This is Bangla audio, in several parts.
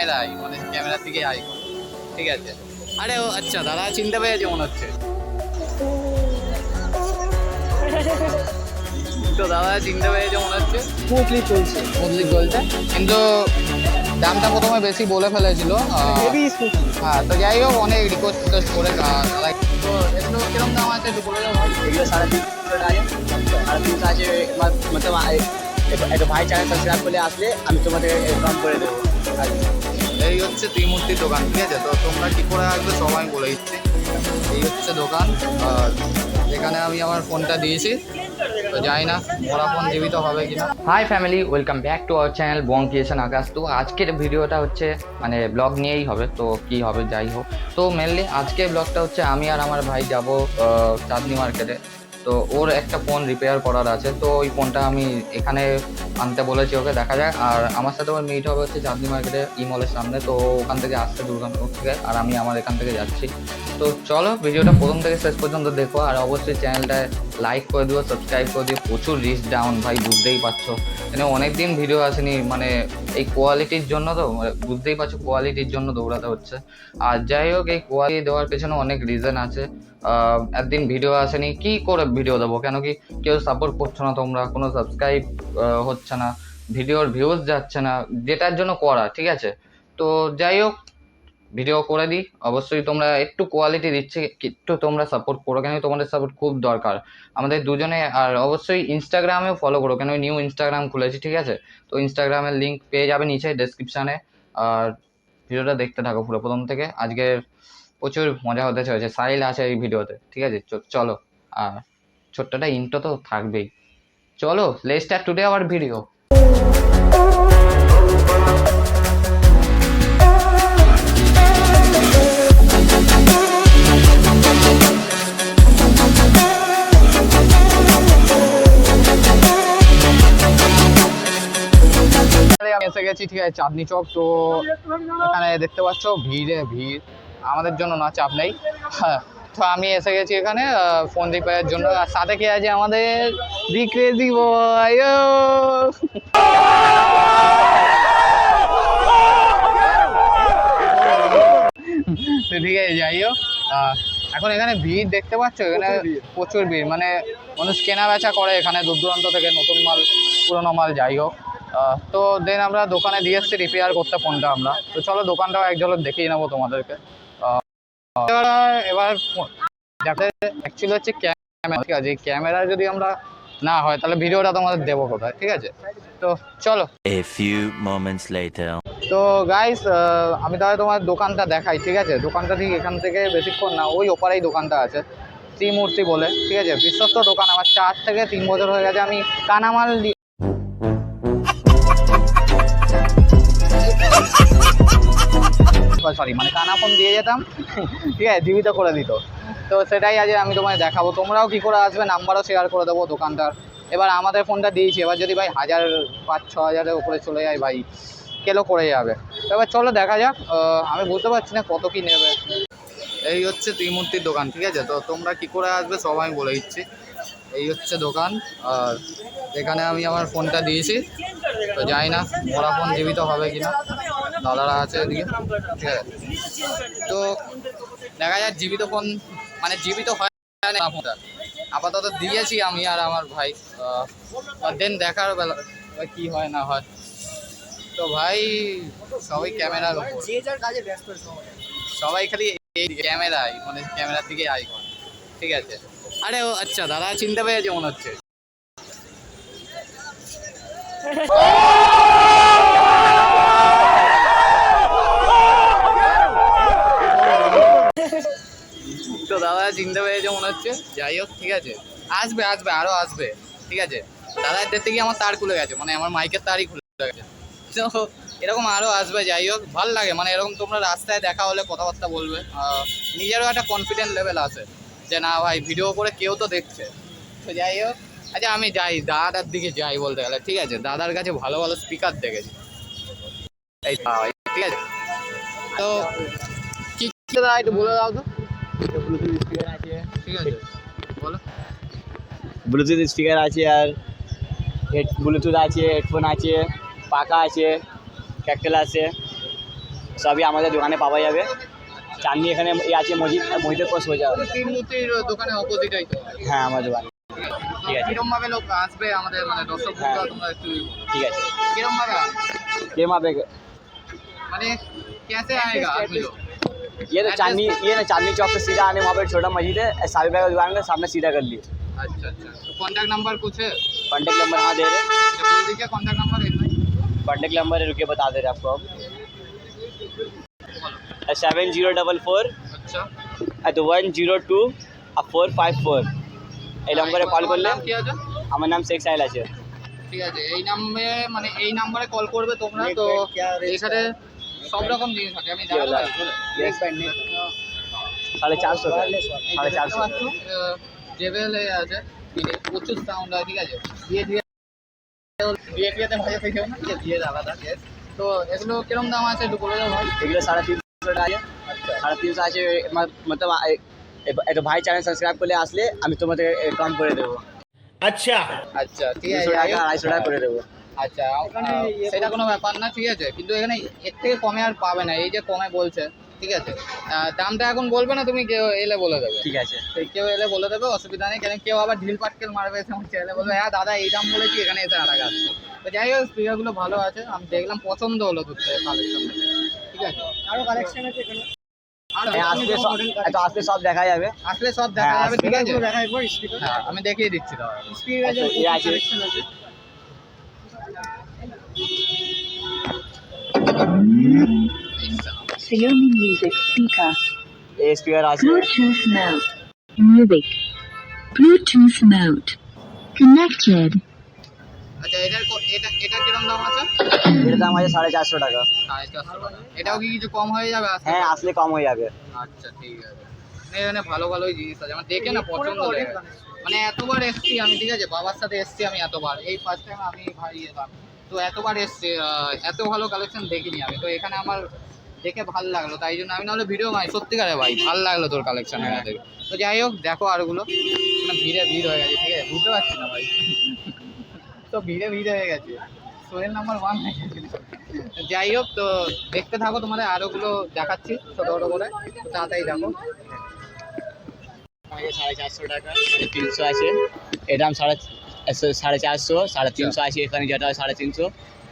ক্যামেরাই মানে ক্যামেরার দিকে আই ঠিক আছে? আরে ও আচ্ছা দাদা চিনতে পেরেছে মনে হচ্ছে। তো দাদা চিনতে পেরেছে মনে হচ্ছে? স্মুথলি চলছে। বদলি চলছে? কিন্তু দামটা প্রথমে বেশি বলে ফেলেছিল হ্যাঁ তো যাই হোক অনেক রিকোয়েস্ট টিকোয়েস্ট করে দাদা। তো এগুলো কীরকম দাম আছে একটু বলে দেবো এগুলো সাড়ে তিনশো আছে সাড়ে তিনশো আছে এবার মতলব ভাই চ্যানেল সাবস্ক্রাইব করলে আসলে আমি তোমাদের কম করে দেবো। এই হচ্ছে ত্রিমূর্তির দোকান, ঠিক আছে? তো তোমরা কি করে আসবে সবাই বলে দিচ্ছি। এই হচ্ছে দোকান এখানে আমি আমার ফোনটা দিয়েছি। তো জানি না মোরা ফোন জীবিত হবে কিনা। Hi family welcome back to our channel Bong Creation Akash তো আজকের ভিডিওটা হচ্ছে মানে ব্লগ নিয়েই হবে, তো কি হবে যাই হোক। তো মেনলি আজকের ব্লগটা হচ্ছে আমি আর আমার ভাই যাব চাঁদনি মার্কেটে তো ওর একটা ফোন রিপেয়ার করার আছে, তো ওই ফোনটা আমি এখানে আনতে বলেছি ওকে, দেখা যাক। আর আমার সাথে ওর মিট হবে হচ্ছে চাঁদনি মার্কেটে ই মলের সামনে, তো ওখান থেকে আসছে দুর্গাপুর থেকে, আর আমি আমার এখান থেকে যাচ্ছি। তো চলো, ভিডিওটা প্রথম থেকে শেষ পর্যন্ত দেখো, আর অবশ্যই চ্যানেলটায় লাইক করে দিও সাবস্ক্রাইব করে দিও। প্রচুর রিচ ডাউন ভাই, বুঝতেই পারছ। মানে অনেক দিন ভিডিও আসেনি মানে এই কোয়ালিটির জন্য তো মানে বুঝতেই পারছ কোয়ালিটির জন্য দৌড়াতে হচ্ছে। আর যাই হোক, এই কোয়ালিটি দেওয়ার পেছনে অনেক রিজন আছে। একদিন ভিডিও আসেনি, কি করে ভিডিও দেবো? কেন কি কেউ সাপোর্ট করছ না তোমরা, কোনো সাবস্ক্রাইব হচ্ছে না, ভিডিওর ভিউজ যাচ্ছে না, যেটার জন্য করা, ঠিক আছে? তো যাই হোক, ভিডিও করে দিই। অবশ্যই তোমরা একটু কোয়ালিটি দিচ্ছে, একটু তোমরা সাপোর্ট করো, কেন তোমাদের সাপোর্ট খুব দরকার। আমাদের দুজনে, আর অবশ্যই ইনস্টাগ্রামেও ফলো করো, কেন নিউ ইনস্টাগ্রাম খুলেছি, ঠিক আছে? তো ইনস্টাগ্রামের লিঙ্ক পেয়ে যাবে নিচে ডেসক্রিপশানে আর ভিডিওটা দেখতে থাকো পুরো প্রথম থেকে। আজকের প্রচুর মজা হতে চলেছে। সাইল আছে এই ভিডিওতে, ঠিক আছে? চলো, আর ছোট্টটা ইন্টো তো থাকবেই। চলো let start today our video এসে গেছি, ঠিক আছে? চাঁদনি চক, তো এখানে দেখতে পাচ্ছ, ভিড়ে, ভিড়। আমাদের জন্য না চাপ নেই। হ্যাঁ তো আমি এসে গেছি এখানে ফোন রিপেয়ারের জন্য। আর সাথে কে আছে আমাদের? দি ক্রেজি বয় তো ঠিক আছে যাই হোক। এখন এখানে ভিড় দেখতে পাচ্ছ? এখানে প্রচুর ভিড়। মানে মানুষ কেনা বেচা করে এখানে দূর দূরান্ত থেকে নতুন মাল পুরোনো মাল যাই হোক। তো দেন আমরা দোকানে দিয়ে এসছি রিপেয়ার করতে ফোনটা আমরা। তো চলো দোকানটাও এক ঝলক দেখিয়ে নেব তোমাদেরকে। এবার অ্যাকচুয়ালি হচ্ছে ক্যামেরা ঠিক আছে? ক্যামেরা যদি আমরা না হয় তাহলে ভিডিওটা তোমাদের দেবো কোথায় ঠিক আছে? তো চলো। A few moments later. তো গাইস আমি তাহলে তোমার দোকানটা দেখাই ঠিক আছে? দোকানটা ঠিক এখান থেকে বেশিক্ষণ না ওই ওপারেই দোকানটা আছে ত্রিমূর্তি বলে ঠিক আছে? বিশ্বস্ত দোকান আমার চার থেকে তিন বছর হয়ে গেছে আমি কানামাল সরি মানে কানাফোন দিয়ে যেতাম, ঠিক আছে, জীবিত করে দিত। তো সেটাই আজ আমি তোমায় দেখাবো। তোমরাও কি করে আসবে, নাম্বারও শেয়ার করে দেবো দোকানটার। এবার আমাদের ফোনটা দিয়েছি, এবার যদি ভাই হাজার পাঁচ, ছ হাজারের উপরে চলে যায় ভাই, কেলো করে যাবে। এবার চলো দেখা যাক আমি বুঝতে পারছি না কত কী নেবে। এই হচ্ছে ত্রিমূর্তির দোকান, ঠিক আছে? তো তোমরা কি করে আসবে সব আমি বলে দিচ্ছি। এই হচ্ছে দোকান, আর এখানে আমি আমার ফোনটা দিয়েছি। তো জানি না মোরা ফোন জীবিত হবে কিনা। দাদারা আছে এদিকে। ঠিক আছে। তো দেখা যাক জীবিত ফোন মানে জীবিত হয় না ফোনটা আপাতত দিয়েছি আমি আর আমার ভাই। দেন দেখার বেলা কি হয় না হয়। তো ভাই সবাই ক্যামেরার যে যার কাজে ব্যস্ত সবাই। খালি এই ক্যামেরায় মানে ক্যামেরার দিকে আই করে ঠিক আছে। আরে ও আচ্ছা দাদা চিনতে পেরেছে মনে হচ্ছে। দাদা চিনতে পেরেছে মনে হচ্ছে। যাই হোক, ঠিক আছে। আসবে আসবে, আরও আসবে, ঠিক আছে। দাদার দেখতে গিয়ে আমার তার খুলে গেছে মানে আমার মাইকের তারই খুলে গেছে। তো এরকম আরও আসবে, যাই হোক, ভালো লাগে। মানে এরকম তোমরা রাস্তায় দেখা হলে কথাবার্তা বলবে। নিজেরও একটা কনফিডেন্ট লেভেল আছে যে, না ভাই ভিডিও করে কেউ তো দেখছে। তো যাই হোক আচ্ছা আমি যাই, দাদার দিকে যাই বলতে গেলে, ঠিক আছে? দাদার কাছে ভালো ভালো স্পিকার দেখেছি। ঠিক আছে। তো কি দাদা, একটু বলে দাও তো। ব্লুটুথ স্পিকার আছে আর ব্লুটুথ আছে হেডফোন আছে পাখা আছে ক্যাকটেল আছে সবই আমাদের দোকানে পাওয়া যাবে। চাননি এখানে আছে মজিদ মহিদের পর সোজা। হ্যাঁ, যাবে দোকানে অপোজিট হ্যাঁ আমার দোকান। ঠিক আছে। কিরম ভাবে লোক আসবে আমাদের মানে দর্শক ঠিক আছে। কিরম ভাবে কিরম ভাবে মানে কেসে আয়েগা ये तो चांदनी ये ना चांदनी चौक से सीधा आने वहाँ पे छोटा मस्जिद है साबिर भाई का दुकान है सामने सीधा कर लिए अच्छा अच्छा तो कॉन्टैक्ट नंबर कुछ है कॉन्टेक्ट नंबर हाँ दे रहे तो बोल दीजिए कॉन्टैक्ट नंबर इतना ही कॉन्टेक्ट नंबर है रुकिए बता दे रहे आपको हम सेवन जीरो डबल फोर अच्छा तो वन জিরো টু আর ফোর ফাইভ ফোর এই নম্বরে কল করলে নাম কি আছে আমার নাম শেখ সাহেল আছে ঠিক আছে এই নাম্বারে মানে এই নাম্বারে কল করবে তোমরা তো এখানে সব রকম জিনিস আছে আমি সাড়ে চারশো। সাড়ে চারশো। জেবেল আছে। প্রচুর সাউন্ড হয় ঠিক আছে? দিয়ে দিয়ে দিয়ে ভাজা থেকে না দিয়ে আলাদা তো এগুলো কিরম দাম আছে একটু বলে দাও ভাই? এগুলো সাড়ে তিনশো টাকা আছে। আচ্ছা। সাড়ে তিনশো আছে মতলব ভাই চ্যানেল সাবস্ক্রাইব করলে আসলে আমি তোমাদের কম করে দেবো। আচ্ছা। ঠিক আছে। আড়াইশো টাকা করে দেবো। আচ্ছা ওখানে সেটা কোনো ব্যাপার না ঠিক আছে। কিন্তু এখানে এর থেকে কমে আর পাবে না এই যে কমে বলছে ঠিক আছে। দামটা এখন বলবে না তুমি কেউ এলে বলে দেবে। ঠিক আছে। কেউ এলে বলে দেবে অসুবিধা নেই কেন কেউ আবার ঢিল পাটকেল মারবে এসে আমার ছেলে বলবে হ্যাঁ দাদা এই দাম বলেছি এখানে এসে আর আছে তো যাই হোক স্পিকারগুলো ভালো আছে আমি দেখলাম পছন্দ হলো দূর থেকে কালেকশন ঠিক আছে। আরও কালেকশন আছে এখানে। আসলে সব আসলে সব দেখা যাবে। আসলে সব দেখা হ্যাঁ, যাবে ঠিক আছে। হ্যাঁ আমি দেখিয়ে দিচ্ছি দাদা আচ্ছা, এ আছে Xiaomi Music Speaker. এই স্পিকার আছে Bluetooth mode. Music. Bluetooth mode. Connected. আচ্ছা এটার এটা এটা কিরম দাম আছে? এটার দাম আছে সাড়ে চারশো টাকা। সাড়ে চারশো টাকা। এটাও কি কিছু কম হয়ে যাবে হ্যাঁ আসলে কম হয়ে যাবে। আচ্ছা ঠিক আছে। এখানে ভালো ভালোই জিনিস আছে। আমার দেখে না পছন্দ লেগে মানে এতবার এসছি আমি ঠিক আছে? বাবার সাথে এসছি আমি এতবার। এই ফার্স্ট টাইম আমি ভাই এলাম। তো এতবার এসছি এত ভালো কালেকশন দেখিনি আমি। তো এখানে আমার দেখে ভালো লাগল, তাই জন্য আমি নাহলে ভিডিও বানাই। সত্যিকারে ভাই, ভালো লাগল তোর কালেকশন এখানে থেকে তো যাই হোক, দেখো আরগুলো। মানে ভিড়ে ভিড় হয়ে গেছে, ঠিক আছে? বুঝতে পারছি না ভাই। তো ভিড়ে ভিড় হয়ে গেছে। সোহেল নাম্বার ওয়ান হয়ে গেছে। যাই হোক, তো দেখতে থাকো তোমাদের, আরোগুলো দেখাচ্ছি ছোটো ছোটো করে। তো তাড়াতাড়ি দেখো। সাড়ে চারশো টাকা তিনশো আছে। এর দাম সাড়ে সাড়ে চারশো সাড়ে তিনশো আছে এখানে যেটা হয় সাড়ে তিনশো।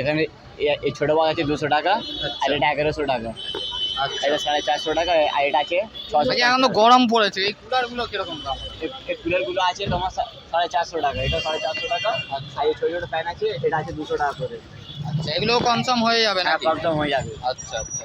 এখানে এই ছোটো বাগ আছে দুশো টাকা আর এটা এগারোশো টাকা। আচ্ছা। এটা সাড়ে চারশো টাকা আর এটা আছে ছশো আচ্ছা এখন তো গরম পড়েছে এই কুলারগুলো কীরকম দাম? এই কুলারগুলো আছে তোমার সাড়ে চারশো টাকা এটা সাড়ে চারশো টাকা আর এই ছোটো ছোটো ফ্যান আছে এটা আছে দুশো টাকা করে। আচ্ছা এগুলো কনসাম হয়ে যাবে না হ্যাঁ হয়ে যাবে। আচ্ছা আচ্ছা আচ্ছা।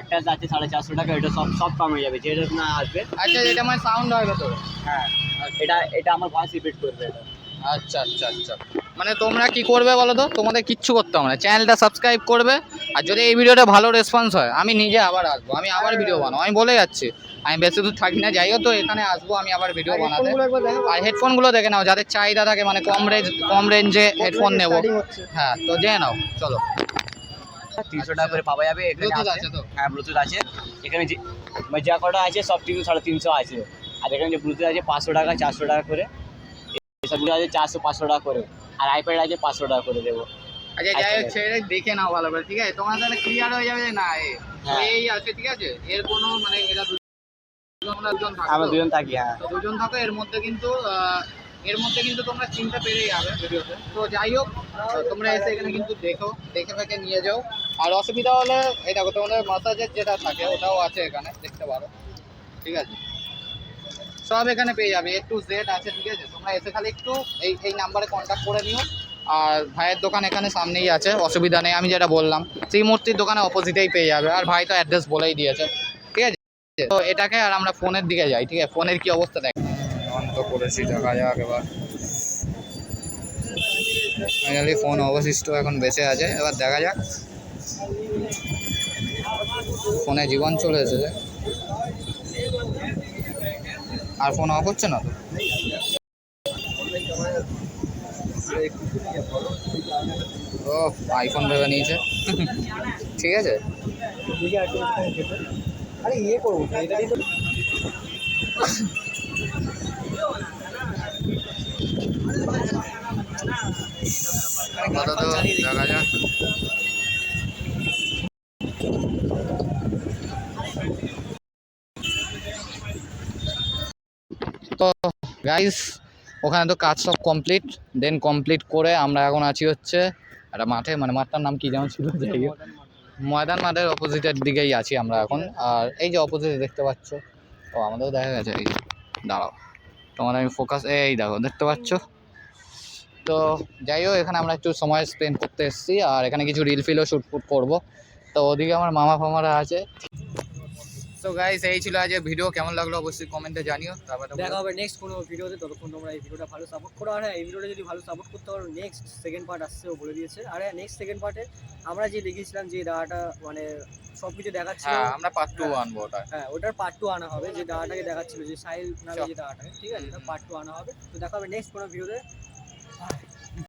একটা আছে সাড়ে চারশো টাকা এটা সব সব কম হয়ে যাবে যেটা না আসবে। আচ্ছা এটা আমার সাউন্ড হয় ভেতরে হ্যাঁ এটা এটা আমার ভয়েস রিপিট করবে। এটা আচ্ছা আচ্ছা আচ্ছা। মানে তোমরা কি করবে বলো তো? তোমাদের কিচ্ছু করতে হবে না। চ্যানেলটা সাবস্ক্রাইব করবে আর যদি এই ভিডিওটা ভালো রেসপন্স হয় আমি নিজে আবার আসব। আমি আবার ভিডিও বানাবো। আমি বলে যাচ্ছি আমি বেশি দূর থাকি না। যাই হোক তো এখানে আসব আমি আবার ভিডিও বানাতে। আর হেডফোনগুলো দেখে নাও যাদের চাহিদা থাকে মানে কম রেঞ্জ কম রেঞ্জে হেডফোন নেব। হ্যাঁ তো জেনে নাও চলো। তিনশো টাকা করে পাওয়া যাবে এখানে আছে। আছে তো? হ্যাঁ ব্লুটুথ আছে। এখানে যে মানে যা কটা আছে সব তিনশো সাড়ে তিনশো আছে। আর এখানে যে ব্লুটুথ আছে পাঁচশো টাকা চারশো টাকা করে। এসবগুলো আছে চারশো পাঁচশো টাকা করে। আর আইপ্যাড আছে পাঁচশো টাকা করে দেবো। আচ্ছা যাই হোক। ছেড়ে দেখে নাও ভালো করে ঠিক আছে? তোমার তাহলে ক্লিয়ার হয়ে যাবে না হ্যাঁ। এই আছে ঠিক আছে? এর কোনো মানে এরা আমরা দুজন থাকি হ্যাঁ। দুজন থাকো এর মধ্যে কিন্তু এর মধ্যে কিন্তু তোমরা চিনতে পেরে যাবে ভিডিওতে। তো যাই হোক তোমরা এসে এখানে কিন্তু দেখো দেখে ফেকে নিয়ে যাও। আর অসুবিধা হলে এই দেখো তোমাদের মাসাজের যেটা থাকে ওটাও আছে এখানে দেখতে পারো। ঠিক আছে? সব এখানে পেয়ে যাবে এ টু জেড আছে, ঠিক আছে? তোমরা এসে খালি একটু এই এই নাম্বারে কন্ট্যাক্ট করে নিও। আর ভাইয়ের দোকান এখানে সামনেই আছে, অসুবিধা নেই, আমি যেটা বললাম, শ্রীমূর্তির দোকানে অপোজিটেই পেয়ে যাবে, আর ভাই তো অ্যাড্রেস বলেই দিয়েছে, ঠিক আছে? তো এটাকে আর আমরা ফোনের দিকে যাই, ঠিক আছে? ফোনের কি অবস্থা দেখ। এবার। ফাইনালি ফোন অবশিষ্ট এখন বেঁচে আছে, এবার দেখা যাক। ফোনে জীবন চলে এসেছে। আর ফোন অফ হচ্ছে না তো? ও আইফোন ভেবে নিয়েছে। ঠিক আছে? আপাতত দেখা যাক। গাইস ওখানে তো কাজ সব কমপ্লিট দেন কমপ্লিট করে আমরা এখন আছি হচ্ছে একটা মাঠে মানে মাঠটার নাম কি যেমন ছিল। ময়দান মাঠের অপোজিটের দিকেই আছি আমরা এখন। আর এই যে অপোজিটে দেখতে পাচ্ছ, ও, আমাদেরও দেখা গেছে, এই দাঁড়াও। তোমাদের আমি ফোকাস এই দেখো, দেখতে পাচ্ছ? তো যাই হোক, এখানে আমরা একটু সময় স্পেন্ড করতে এসেছি, আর এখানে কিছু রিল ফিলও শ্যুট ফুট করব। তো ওদিকে আমার মামা ফামারা আছে। তো গাইস এই ছিল আজ ভিডিও কেমন লাগল অবশ্যই কমেন্টে জানিও। তারপরে দেখা হবে নেক্সট কোনো ভিডিওতে ততক্ষণ তোমরা এই ভিডিওটা ভালো সাপোর্ট করো। আর হ্যাঁ এই ভিডিওটা যদি ভালো সাপোর্ট করতে পারো নেক্সট সেকেন্ড পার্ট আসছে ও বলে দিয়েছে। আর হ্যাঁ নেক্সট সেকেন্ড পার্টে আমরা যে দেখিয়েছিলাম যে ডাটা মানে সব কিছু দেখাচ্ছিল হ্যাঁ আমরা পার্ট টু আনব ওটা। হ্যাঁ ওটার পার্ট টু আনা হবে যে ডাটাকে দেখাচ্ছিল যে সাইল নামে যে ডাটাকে ঠিক আছে? ওটা পার্ট টু আনা হবে। তো দেখা হবে নেক্সট কোনো ভিডিওতে